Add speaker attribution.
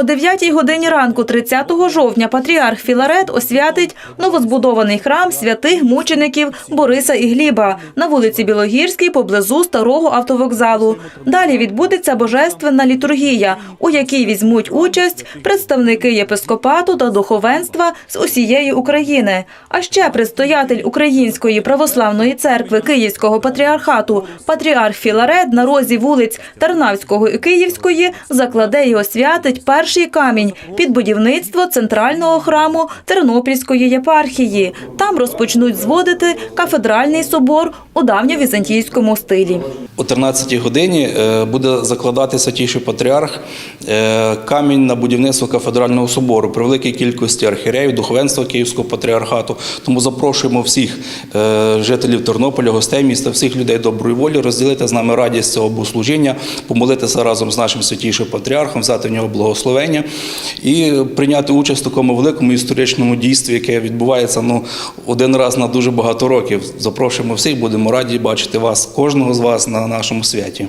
Speaker 1: О 9 годині ранку 30 жовтня патріарх Філарет освятить новозбудований храм святих мучеників Бориса і Гліба на вулиці Білогірській поблизу старого автовокзалу. Далі відбудеться божественна літургія, у якій візьмуть участь представники єпископату та духовенства з усієї України. А ще предстоятель Української православної церкви Київського патріархату патріарх Філарет на розі вулиць Тарнавського і Київської закладе і освятить перший камінь під будівництво центрального храму Тернопільської єпархії. Там розпочнуть зводити кафедральний собор у давньовізантійському стилі.
Speaker 2: О 13-й годині е, буде закладати святіший патріарх е, камінь на будівництво кафедрального собору при великій кількості архієреїв, духовенства Київського патріархату. Тому запрошуємо всіх е, жителів Тернополя, гостей міста, всіх людей доброї волі розділити з нами радість цього богослужіння, помолитися разом з нашим святішим патріархом, взяти в нього благословення і прийняти участь в такому великому історичному дійстві, яке відбувається ну один раз на дуже багато років. Запрошуємо всіх, будемо раді бачити вас, кожного з вас на нашому святі.